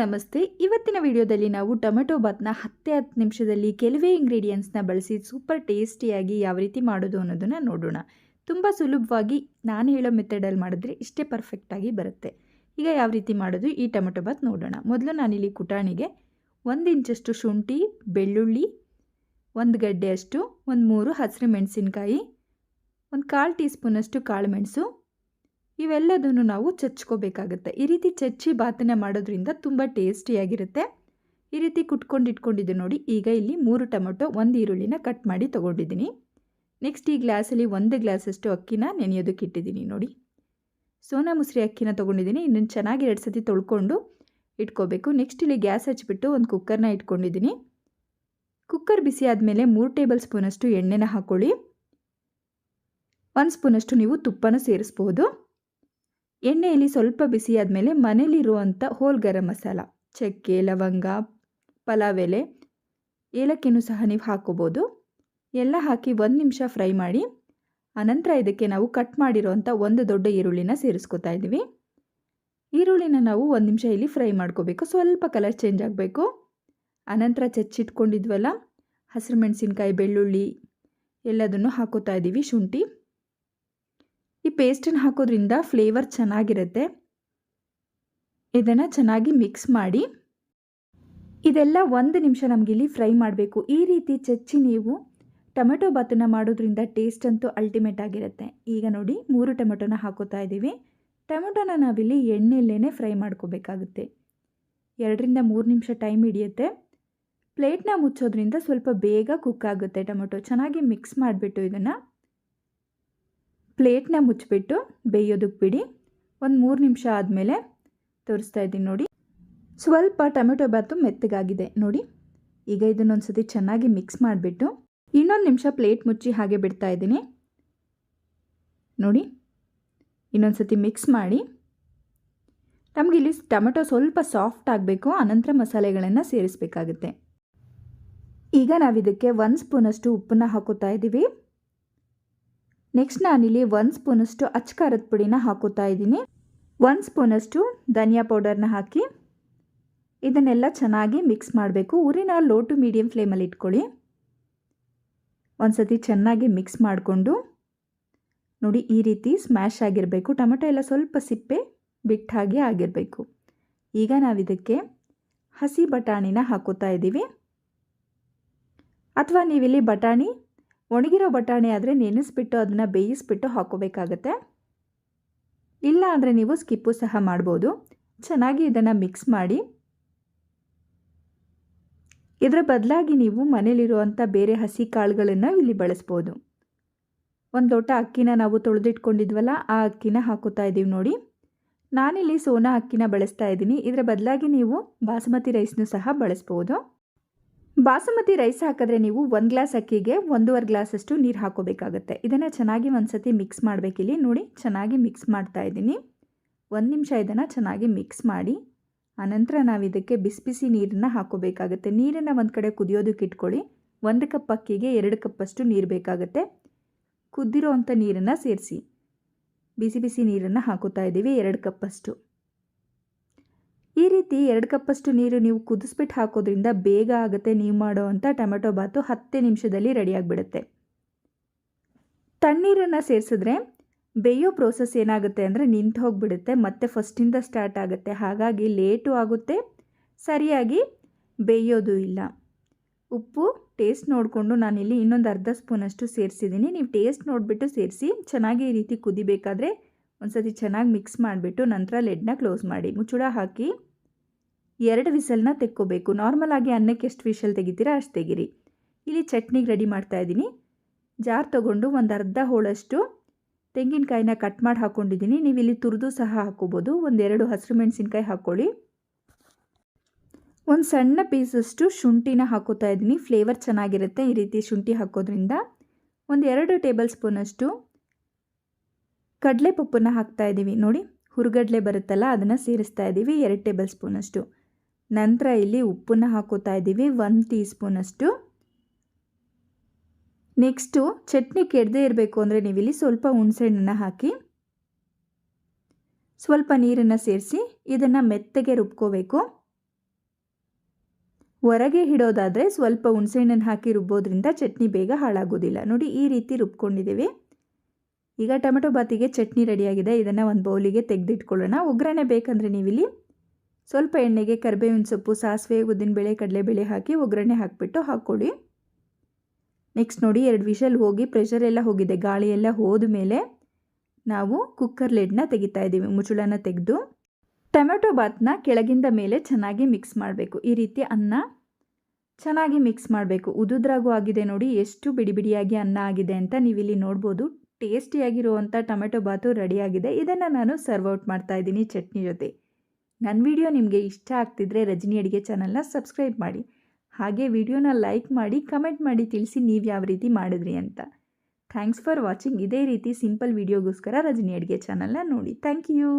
ನಮಸ್ತೆ. ಇವತ್ತಿನ ವಿಡಿಯೋದಲ್ಲಿ ನಾವು ಟೊಮೆಟೊ ಬಾತ್ನ ಹತ್ತೆ ಹತ್ತು ನಿಮಿಷದಲ್ಲಿ ಕೆಲವೇ ಇಂಗ್ರೀಡಿಯೆಂಟ್ಸ್ನ ಬಳಸಿ ಸೂಪರ್ ಟೇಸ್ಟಿಯಾಗಿ ಯಾವ ರೀತಿ ಮಾಡೋದು ಅನ್ನೋದನ್ನು ನೋಡೋಣ. ತುಂಬ ಸುಲಭವಾಗಿ ನಾನು ಹೇಳೋ ಮೆಥಡಲ್ಲಿ ಮಾಡಿದ್ರೆ ಇಷ್ಟೇ ಪರ್ಫೆಕ್ಟಾಗಿ ಬರುತ್ತೆ. ಈಗ ಯಾವ ರೀತಿ ಮಾಡೋದು ಈ ಟೊಮೆಟೊ ಬಾತ್ ನೋಡೋಣ. ಮೊದಲು ನಾನಿಲ್ಲಿ ಕುಟಾಣಿಗೆ ಒಂದು ಇಂಚಷ್ಟು ಶುಂಠಿ, ಬೆಳ್ಳುಳ್ಳಿ, ಒಂದು ಗಡ್ಡೆಯಷ್ಟು ಒಂದು ಮೂರು ಹಸಿರು ಮೆಣಸಿನಕಾಯಿ, ಒಂದು ಕಾಲು ಟೀ ಸ್ಪೂನಷ್ಟು ಕಾಳು ಮೆಣಸು ಇವೆಲ್ಲದನ್ನು ನಾವು ಚಚ್ಕೋಬೇಕಾಗುತ್ತೆ. ಈ ರೀತಿ ಚಚ್ಚಿ ಬಾತನೆ ಮಾಡೋದ್ರಿಂದ ತುಂಬ ಟೇಸ್ಟಿಯಾಗಿರುತ್ತೆ. ಈ ರೀತಿ ಕುಟ್ಕೊಂಡು ಇಟ್ಕೊಂಡಿದ್ದೆ ನೋಡಿ, ಈಗ ಇಲ್ಲಿ ಮೂರು ಟೊಮೊಟೊ, ಒಂದು ಈರುಳ್ಳಿನ ಕಟ್ ಮಾಡಿ ತೊಗೊಂಡಿದ್ದೀನಿ. ನೆಕ್ಸ್ಟ್ ಈ ಗ್ಲಾಸಲ್ಲಿ ಒಂದು ಗ್ಲಾಸಷ್ಟು ಅಕ್ಕಿನ ನೆನೆಯೋದಕ್ಕೆ ಇಟ್ಟಿದ್ದೀನಿ ನೋಡಿ. ಸೋನಾ ಮುಸ್ರಿ ಅಕ್ಕಿನ ತೊಗೊಂಡಿದ್ದೀನಿ. ಇದನ್ನು ಚೆನ್ನಾಗಿ ಎರಡು ಸತಿ ತೊಳ್ಕೊಂಡು ಇಟ್ಕೋಬೇಕು. ನೆಕ್ಸ್ಟ್ ಇಲ್ಲಿ ಗ್ಯಾಸ್ ಹಚ್ಚಿಬಿಟ್ಟು ಒಂದು ಕುಕ್ಕರ್ನ ಇಟ್ಕೊಂಡಿದ್ದೀನಿ. ಕುಕ್ಕರ್ ಬಿಸಿ ಆದಮೇಲೆ ಮೂರು ಟೇಬಲ್ ಸ್ಪೂನಷ್ಟು ಎಣ್ಣೆನ ಹಾಕ್ಕೊಳ್ಳಿ ಒಂದು ಸ್ಪೂನಷ್ಟು ನೀವು ತುಪ್ಪನ ಸೇರಿಸ್ಬೋದು. ಎಣ್ಣೆಯಲ್ಲಿ ಸ್ವಲ್ಪ ಬಿಸಿ ಆದಮೇಲೆ ಮನೇಲಿರುವಂಥ ಹೋಲ್ ಗರಂ ಮಸಾಲ, ಚಕ್ಕೆ, ಲವಂಗ ಪಲಾವ್ ಎಲೆ ಏಲಕ್ಕಿನೂ ಸಹ ನೀವು ಹಾಕೋಬೋದು. ಎಲ್ಲ ಹಾಕಿ ಒಂದು ನಿಮಿಷ ಫ್ರೈ ಮಾಡಿ ಅನಂತರ ಇದಕ್ಕೆ ನಾವು ಕಟ್ ಮಾಡಿರೋವಂಥ ಒಂದು ದೊಡ್ಡ ಈರುಳ್ಳಿನ ಸೇರಿಸ್ಕೊತಾ ಇದ್ದೀವಿ. ಈರುಳ್ಳಿನ ನಾವು ಒಂದು ನಿಮಿಷ ಇಲ್ಲಿ ಫ್ರೈ ಮಾಡ್ಕೋಬೇಕು. ಸ್ವಲ್ಪ ಕಲರ್ ಚೇಂಜ್ ಆಗಬೇಕು. ಅನಂತರ ಚಚ್ಚಿಟ್ಕೊಂಡಿದ್ವಲ್ಲ, ಹಸಿರು ಮೆಣಸಿನ್ಕಾಯಿ, ಬೆಳ್ಳುಳ್ಳಿ, ಎಲ್ಲದನ್ನು ಹಾಕೋತಾ ಇದ್ದೀವಿ ಶುಂಠಿ. ಈ ಪೇಸ್ಟನ್ನು ಹಾಕೋದ್ರಿಂದ ಫ್ಲೇವರ್ ಚೆನ್ನಾಗಿರುತ್ತೆ. ಇದನ್ನು ಚೆನ್ನಾಗಿ ಮಿಕ್ಸ್ ಮಾಡಿ. ಇದೆಲ್ಲ ಒಂದು ನಿಮಿಷ ನಮಗಿಲ್ಲಿ ಫ್ರೈ ಮಾಡಬೇಕು. ಈ ರೀತಿ ಚಚ್ಚಿ ನೀವು ಟೊಮೆಟೊ ಬಾತನ್ನು ಮಾಡೋದ್ರಿಂದ ಟೇಸ್ಟ್ ಅಂತೂ ಅಲ್ಟಿಮೇಟ್ ಆಗಿರುತ್ತೆ. ಈಗ ನೋಡಿ, ಮೂರು ಟೊಮೆಟೊನ ಹಾಕೋತಾ ಇದ್ದೀವಿ. ಟೊಮೆಟೊನ ನಾವಿಲ್ಲಿ ಎಣ್ಣೆಯಲ್ಲೇ ಫ್ರೈ ಮಾಡ್ಕೋಬೇಕಾಗುತ್ತೆ. ಎರಡರಿಂದ ಮೂರು ನಿಮಿಷ ಟೈಮ್ ಹಿಡಿಯುತ್ತೆ. ಪ್ಲೇಟ್ನ ಮುಚ್ಚೋದ್ರಿಂದ ಸ್ವಲ್ಪ ಬೇಗ ಕುಕ್ ಆಗುತ್ತೆ ಟೊಮೆಟೊ. ಚೆನ್ನಾಗಿ ಮಿಕ್ಸ್ ಮಾಡಿಬಿಟ್ಟು ಇದನ್ನು. ಪ್ಲೇಟ್ನ ಮುಚ್ಚಿಬಿಟ್ಟು ಬೇಯೋದಕ್ಕೆ ಬಿಡಿ. ಒಂದು ಮೂರು ನಿಮಿಷ ಆದಮೇಲೆ ತೋರಿಸ್ತಾ ಇದ್ದೀನಿ ನೋಡಿ. ಸ್ವಲ್ಪ ಟೊಮೆಟೊ ಬಾತು ಮೆತ್ತಗಾಗಿದೆ ನೋಡಿ. ಈಗ ಇದನ್ನೊಂದು ಸತಿ ಚೆನ್ನಾಗಿ ಮಿಕ್ಸ್ ಮಾಡಿಬಿಟ್ಟು ಇನ್ನೊಂದು ನಿಮಿಷ ಪ್ಲೇಟ್ ಮುಚ್ಚಿ ಹಾಗೆ ಬಿಡ್ತಾ ಇದ್ದೀನಿ. ನೋಡಿ. ಇನ್ನೊಂದು ಸತಿ ಮಿಕ್ಸ್ ಮಾಡಿ. ನಮಗೆ ಇಲ್ಲಿ ಟೊಮೆಟೊ ಸ್ವಲ್ಪ ಸಾಫ್ಟ್ ಆಗಬೇಕು ಅನಂತರ ಮಸಾಲೆಗಳನ್ನು ಸೇರಿಸಬೇಕಾಗುತ್ತೆ. ಈಗ ನಾವಿದಕ್ಕೆ ಒಂದು ಸ್ಪೂನಷ್ಟು ಉಪ್ಪನ್ನ ಹಾಕೋತಾ ಇದ್ದೀವಿ. ನೆಕ್ಸ್ಟ್ ನಾನಿಲ್ಲಿ ಒಂದು ಸ್ಪೂನಷ್ಟು ಅಚ್ಕಾರದ ಪುಡಿನ ಹಾಕೋತಾ ಇದ್ದೀನಿ. ಒಂದು ಸ್ಪೂನಷ್ಟು ಧನಿಯಾ ಪೌಡರ್ನ ಹಾಕಿ ಇದನ್ನೆಲ್ಲ ಚೆನ್ನಾಗಿ ಮಿಕ್ಸ್ ಮಾಡಬೇಕು. ಊರಿನ ಲೋ ಟು ಮೀಡಿಯಮ್ ಫ್ಲೇಮಲ್ಲಿ ಇಟ್ಕೊಳ್ಳಿ. ಒಂದು ಸತಿ ಚೆನ್ನಾಗಿ ಮಿಕ್ಸ್ ಮಾಡಿಕೊಂಡು ನೋಡಿ ಈ ರೀತಿ ಸ್ಮ್ಯಾಶ್ ಆಗಿರಬೇಕು. ಟೊಮೆಟೊ ಎಲ್ಲ ಸ್ವಲ್ಪ ಸಿಪ್ಪೆ ಬಿಟ್ಟ ಹಾಗೆ ಆಗಿರಬೇಕು. ಈಗ ನಾವಿದಕ್ಕೆ ಹಸಿ ಬಟಾಣಿನ ಹಾಕೋತಾ ಇದ್ದೀವಿ. ಅಥವಾ ನೀವಿಲ್ಲಿ ಬಟಾಣಿ ಒಣಗಿರೋ ಬಟಾಣಿ ಆದರೆ ನೆನೆಸ್ಬಿಟ್ಟು ಅದನ್ನು ಬೇಯಿಸ್ಬಿಟ್ಟು ಹಾಕೋಬೇಕಾಗತ್ತೆ. ಇಲ್ಲ ಅಂದರೆ ನೀವು ಸ್ಕಿಪ್ಪು ಸಹ ಮಾಡ್ಬೋದು. ಚೆನ್ನಾಗಿ ಇದನ್ನು ಮಿಕ್ಸ್ ಮಾಡಿ. ಇದರ ಬದಲಾಗಿ ನೀವು ಮನೇಲಿರುವಂಥ ಬೇರೆ ಹಸಿ ಕಾಳುಗಳನ್ನು ಇಲ್ಲಿ ಬಳಸ್ಬೋದು. ಒಂದು ಲೋಟ ಅಕ್ಕಿನ ನಾವು ತೊಳೆದಿಟ್ಕೊಂಡಿದ್ವಲ್ಲ, ಆ ಅಕ್ಕಿನ ಹಾಕೋತಾ ಇದ್ದೀವಿ ನೋಡಿ. ನಾನಿಲ್ಲಿ ಸೋನಾ ಅಕ್ಕಿನ ಬಳಸ್ತಾ ಇದ್ದೀನಿ. ಇದರ ಬದಲಾಗಿ ನೀವು ಬಾಸುಮತಿ ರೈಸ್ನೂ ಸಹ ಬಳಸ್ಬೋದು. ಬಾಸುಮತಿ ರೈಸ್ ಹಾಕಿದ್ರೆ ನೀವು ಒಂದು ಗ್ಲಾಸ್ ಅಕ್ಕಿಗೆ ಒಂದೂವರೆ ಗ್ಲಾಸಷ್ಟು ನೀರು ಹಾಕೋಬೇಕಾಗುತ್ತೆ. ಇದನ್ನು ಚೆನ್ನಾಗಿ ಒಂದು ಸತಿ ಮಿಕ್ಸ್ ಮಾಡಬೇಕಿಲ್ಲಿ ನೋಡಿ, ಚೆನ್ನಾಗಿ ಮಿಕ್ಸ್ ಮಾಡ್ತಾ ಇದ್ದೀನಿ. ಒಂದು ನಿಮಿಷ ಇದನ್ನು ಚೆನ್ನಾಗಿ ಮಿಕ್ಸ್ ಮಾಡಿ, ಆನಂತರ ನಾವು ಇದಕ್ಕೆ ಬಿಸಿ ಬಿಸಿ ನೀರನ್ನು ಹಾಕೋಬೇಕಾಗುತ್ತೆ. ನೀರನ್ನು ಒಂದು ಕಡೆ ಕುದಿಯೋದಕ್ಕೆ ಇಟ್ಕೊಳ್ಳಿ. ಒಂದು ಕಪ್ ಅಕ್ಕಿಗೆ ಎರಡು ಕಪ್ಪಷ್ಟು ನೀರು ಬೇಕಾಗುತ್ತೆ. ಕುದ್ದಿರೋ ಅಂಥ ನೀರನ್ನು ಸೇರಿಸಿ. ಬಿಸಿ ಬಿಸಿ ನೀರನ್ನು ಹಾಕೋತಾ ಇದ್ದೀವಿ ಎರಡು ಕಪ್ಪಷ್ಟು. ರೀತಿ ಎರಡು ಕಪ್ಪಷ್ಟು ನೀರು ನೀವು ಕುದಿಸ್ಬಿಟ್ಟು ಹಾಕೋದ್ರಿಂದ ಬೇಗ ಆಗುತ್ತೆ ನೀವು ಮಾಡೋವಂಥ ಟೊಮೆಟೊ ಬಾತು ಹತ್ತೇ ನಿಮಿಷದಲ್ಲಿ ರೆಡಿಯಾಗಿಬಿಡುತ್ತೆ ತಣ್ಣೀರನ್ನು ಸೇರಿಸಿದ್ರೆ ಬೇಯೋ ಪ್ರೋಸೆಸ್ ಏನಾಗುತ್ತೆ ಅಂದರೆ ನಿಂತು ಹೋಗಿಬಿಡುತ್ತೆ, ಮತ್ತೆ ಫಸ್ಟಿಂದ ಸ್ಟಾರ್ಟ್ ಆಗುತ್ತೆ. ಹಾಗಾಗಿ ಲೇಟು ಆಗುತ್ತೆ, ಸರಿಯಾಗಿ ಬೇಯೋದು ಇಲ್ಲ. ಉಪ್ಪು ಟೇಸ್ಟ್ ನೋಡಿಕೊಂಡು ನಾನಿಲ್ಲಿ ಇನ್ನೊಂದು ಅರ್ಧ ಸ್ಪೂನಷ್ಟು ಸೇರಿಸಿದ್ದೀನಿ. ನೀವು ಟೇಸ್ಟ್ ನೋಡಿಬಿಟ್ಟು ಸೇರಿಸಿ, ಚೆನ್ನಾಗಿ ಈ ರೀತಿ ಕುದಿಬೇಕಾದ್ರೆ ಒಂದು ಸತಿ ಚೆನ್ನಾಗಿ ಮಿಕ್ಸ್ ಮಾಡಿಬಿಟ್ಟು ನಂತರ ಲೆಡ್ನ ಕ್ಲೋಸ್ ಮಾಡಿ. ಮುಚ್ಚುಳ ಹಾಕಿ ಎರಡು ವಿಸಲ್ನ ತೆಕ್ಕೋಬೇಕು. ನಾರ್ಮಲ್ ಆಗಿ ಅನ್ನಕ್ಕೆ ಎಷ್ಟು ವಿಷಲ್ ತೆಗಿತೀರಾ ಅಷ್ಟು ತೆಗಿರಿ. ಇಲ್ಲಿ ಚಟ್ನಿಗೆ ರೆಡಿ ಮಾಡ್ತಾ ಇದ್ದೀನಿ. ಜಾರ್ ತೊಗೊಂಡು ಒಂದು ಅರ್ಧ ಹೋಳಷ್ಟು ತೆಂಗಿನಕಾಯಿನ ಕಟ್ ಮಾಡಿ ಹಾಕ್ಕೊಂಡಿದ್ದೀನಿ ನೀವು ಇಲ್ಲಿ ತುರಿದು ಸಹ ಹಾಕ್ಕೋಬೋದು. ಒಂದೆರಡು ಹಸಿರು ಮೆಣಸಿನ್ಕಾಯಿ ಹಾಕ್ಕೊಳ್ಳಿ. ಒಂದು ಸಣ್ಣ ಪೀಸಷ್ಟು ಶುಂಠಿನ ಹಾಕೋತಾ ಇದ್ದೀನಿ. ಫ್ಲೇವರ್ ಚೆನ್ನಾಗಿರುತ್ತೆ ಈ ರೀತಿ ಶುಂಠಿ ಹಾಕೋದ್ರಿಂದ. ಒಂದು ಎರಡು ಟೇಬಲ್ ಸ್ಪೂನಷ್ಟು ಕಡಲೆ ಪಪ್ಪನ್ನ ಹಾಕ್ತಾ ಇದ್ದೀವಿ. ನೋಡಿ, ಹುರುಗಡಲೆ ಬರುತ್ತಲ್ಲ, ಅದನ್ನು ಸೇರಿಸ್ತಾ ಇದ್ದೀವಿ. ಎರಡು ಟೇಬಲ್ ಸ್ಪೂನಷ್ಟು. ನಂತರ ಇಲ್ಲಿ ಉಪ್ಪನ್ನು ಹಾಕೋತಾ ಇದ್ದೀವಿ, ಒಂದು ಟೀ ಸ್ಪೂನಷ್ಟು ನೆಕ್ಸ್ಟು ಚಟ್ನಿ ಕೆಡದೇ ಇರಬೇಕು ಅಂದರೆ ನೀವಿಲ್ಲಿ ಸ್ವಲ್ಪ ಹುಣಸೆಹಣ್ಣನ್ನು ಹಾಕಿ, ಸ್ವಲ್ಪ ನೀರನ್ನು ಸೇರಿಸಿ ಇದನ್ನು ಮೆತ್ತಗೆ ರುಬ್ಕೋಬೇಕು. ಹೊರಗೆ ಇಡೋದಾದರೆ ಸ್ವಲ್ಪ ಹುಣಸೆಹಣ್ಣನ್ನು ಹಾಕಿ ರುಬ್ಬೋದ್ರಿಂದ ಚಟ್ನಿ ಬೇಗ ಹಾಳಾಗೋದಿಲ್ಲ. ನೋಡಿ, ಈ ರೀತಿ ರುಬ್ಕೊಂಡಿದ್ದೀವಿ. ಈಗ ಟೊಮೆಟೊ ಬಾತಿಗೆ ಚಟ್ನಿ ರೆಡಿಯಾಗಿದೆ. ಇದನ್ನು ಒಂದು ಬೌಲಿಗೆ ತೆಗೆದಿಟ್ಕೊಳ್ಳೋಣ. ಒಗ್ಗರಣೆ ಬೇಕಂದರೆ ನೀವಿಲ್ಲಿ ಸ್ವಲ್ಪ ಎಣ್ಣೆಗೆ ಕರಿಬೇವಿನ ಸೊಪ್ಪು, ಸಾಸಿವೆ ಉದ್ದಿನಬೇಳೆ ಕಡಲೆಬೇಳೆ ಹಾಕಿ ಒಗ್ಗರಣೆ ಹಾಕಿಬಿಟ್ಟು ಹಾಕ್ಕೊಳ್ಳಿ ನೆಕ್ಸ್ಟ್ ನೋಡಿ ಎರಡು ವಿಷಲ್ ಹೋಗಿ ಪ್ರೆಷರ್ ಎಲ್ಲ ಹೋಗಿದೆ. ಗಾಳಿ ಎಲ್ಲ ಹೋದ ಮೇಲೆ ನಾವು ಕುಕ್ಕರ್ ಲೆಡ್ನ ತೆಗಿತಾ ಇದ್ದೀವಿ, ಮುಚ್ಚಳನ ತೆಗೆದು. ಟೊಮೆಟೊ ಬಾತ್ನ ಕೆಳಗಿಂದ ಮೇಲೆ ಚೆನ್ನಾಗಿ ಮಿಕ್ಸ್ ಮಾಡಬೇಕು. ಈ ರೀತಿ ಅನ್ನ ಚೆನ್ನಾಗಿ ಮಿಕ್ಸ್ ಮಾಡಬೇಕು. ಉದುದ್ರಾಗೂ ಆಗಿದೆ ನೋಡಿ, ಎಷ್ಟು ಬಿಡಿ ಬಿಡಿಯಾಗಿ ಅನ್ನ ಆಗಿದೆ ಅಂತ ನೀವಿಲ್ಲಿ ನೋಡ್ಬೋದು. ಟೇಸ್ಟಿಯಾಗಿರುವಂಥ ಟೊಮೆಟೊ ಬಾತು ರೆಡಿಯಾಗಿದೆ. ಇದನ್ನು ನಾನು ಸರ್ವ್ ಔಟ್ ಮಾಡ್ತಾ ಇದ್ದೀನಿ ಚಟ್ನಿ ಜೊತೆ. ನನ್ನ ವಿಡಿಯೋ ನಿಮಗೆ ಇಷ್ಟ ಆಗ್ತಿದ್ರೆ ರಜನಿ ಅಡುಗೆ ಚಾನಲ್ನ ಸಬ್ಸ್ಕ್ರೈಬ್ ಮಾಡಿ. ಹಾಗೆ ವಿಡಿಯೋನ ಲೈಕ್ ಮಾಡಿ ಕಮೆಂಟ್ ಮಾಡಿ ತಿಳಿಸಿ ನೀವು ಯಾವ ರೀತಿ ಮಾಡಿದ್ರಿ ಅಂತ. ಥ್ಯಾಂಕ್ಸ್ ಫಾರ್ ವಾಚಿಂಗ್ ಇದೇ ರೀತಿ ಸಿಂಪಲ್ ವಿಡಿಯೋಗೋಸ್ಕರ ರಜನಿ ಅಡುಗೆ ಚಾನಲ್ನ ನೋಡಿ. Thank you